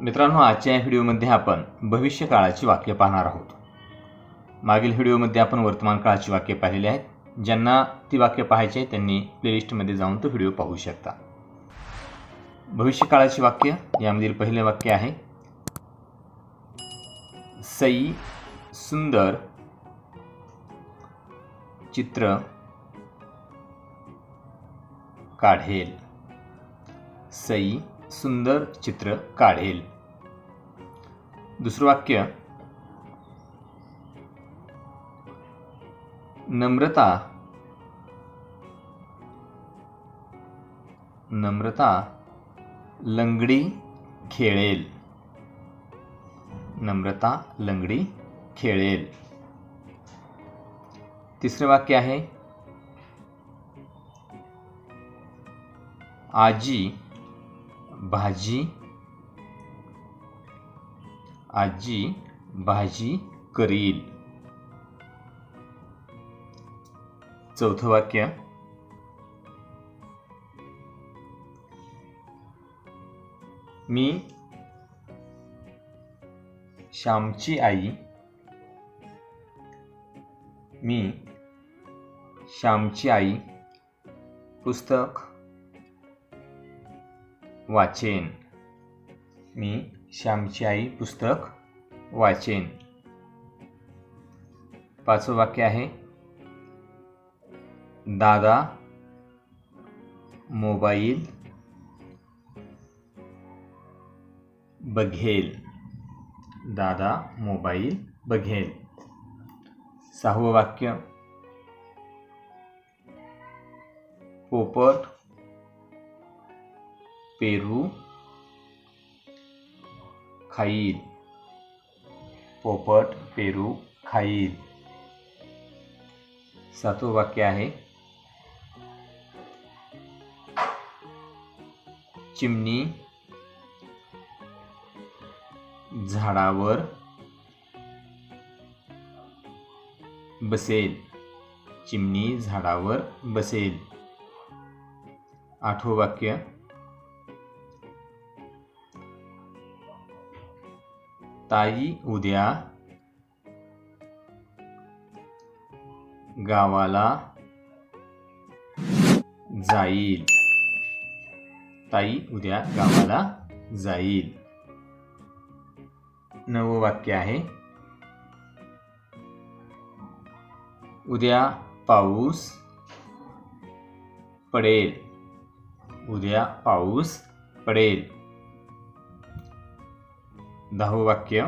मित्रांनो आजच्या या व्हिडिओमध्ये आपण भविष्यकाळाची वाक्य पाहणार आहोत. मागील व्हिडिओमध्ये आपण वर्तमान काळाची वाक्य पाहिलेली आहेत. ज्यांना ती वाक्य पाहायची आहे त्यांनी प्लेलिस्टमध्ये जाऊन तो व्हिडिओ पाहू शकता. भविष्यकाळाची वाक्य यामधील पहिले वाक्य आहे. सई सुंदर चित्र काढेल. सई सुंदर चित्र काढेल. दुसरं वाक्य नम्रता नम्रता लंगडी खेळेल. नम्रता लंगडी खेळेल. तिसरं वाक्य आहे आजी भाजी आजी भाजी करील. चौथं वाक्य. मी श्यामची आई. मी श्यामची आई. पुस्तक वाचेन. मी श्यामची आई पुस्तक वाचेन. पाचवं वाक्य आहे दादा मोबाईल बघेल. दादा मोबाईल बघेल. सहावं वाक्य पोपट पेरू खाईल पोपट पेरू खाईल सातवं वाक्य आहे. चिमणी झाडावर बसेल. चिमणी झाडावर बसेल. आठवं वाक्य. ताई उद्या गावाला जाईल. ताई उद्या गावाला जाईल. नवं वाक्य आहे. उद्या पाऊस पडेल. उद्या पाऊस पडेल. दहावं वाक्य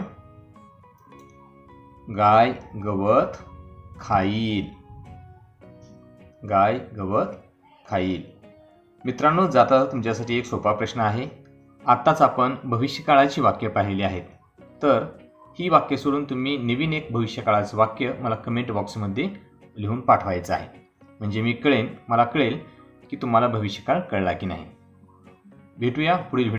गाय गवत खाईल गाय गवत खाईल मित्रांनो जाता तुमच्यासाठी एक सोपा प्रश्न आहे. आत्ताच आपण भविष्यकाळाची वाक्य पाहिली आहेत. तर ही वाक्य सोडून तुम्ही नवीन एक भविष्यकाळाचं वाक्य मला कमेंट बॉक्समध्ये लिहून पाठवायचं आहे. म्हणजे मी कळेन मला कळेल की तुम्हाला भविष्यकाळ कळला की नाही. भेटूया पुढील